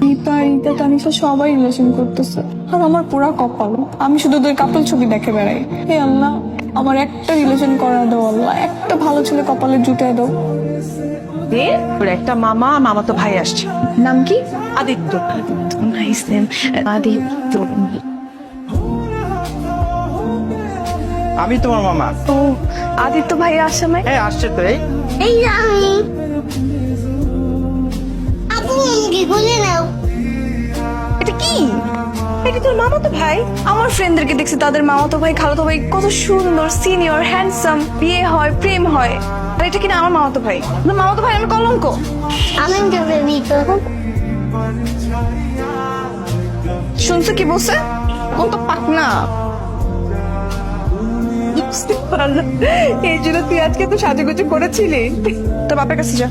দীপা রিতা তানিশা সবাই রিলেশন করতেছে। আর আমার পুরা কপাল। আমি শুধু ওদের কাপল ছবি দেখে বেড়াই। হে আল্লাহ আমার একটা রিলেশন করা দাও আল্লাহ। একটা ভালো ছেলে কপালে জুটে দাও। দে ওর একটা মামা মামা তো ভাই আসছে। নাম কি? আদিত্য। Nice name Aditya. আমি তোমার মামা। ও আদিত্য ভাই আসামে হ্যাঁ আসছে তো এই। এই আমি। এটা তোর মামাতো ভাই? আমার ফ্রেন্ডদেরকে দেখছি তাদের মামাতো ভাই খালাতো ভাই কত সুন্দর সিনিয়র হ্যান্ডসাম বিয়ে হয় প্রেম হয়। আর এটা কিনা আমার মামাতো ভাই? না মামাতো ভাই আমি কলঙ্ক। আমি তোকে শুনছো কি বলছে? কোন তো পাক না বুঝতে পারলাম। এই জন্য তুই আজকে তো সাজুগুজু করেছিলি। তোর বাপের কাছে যা।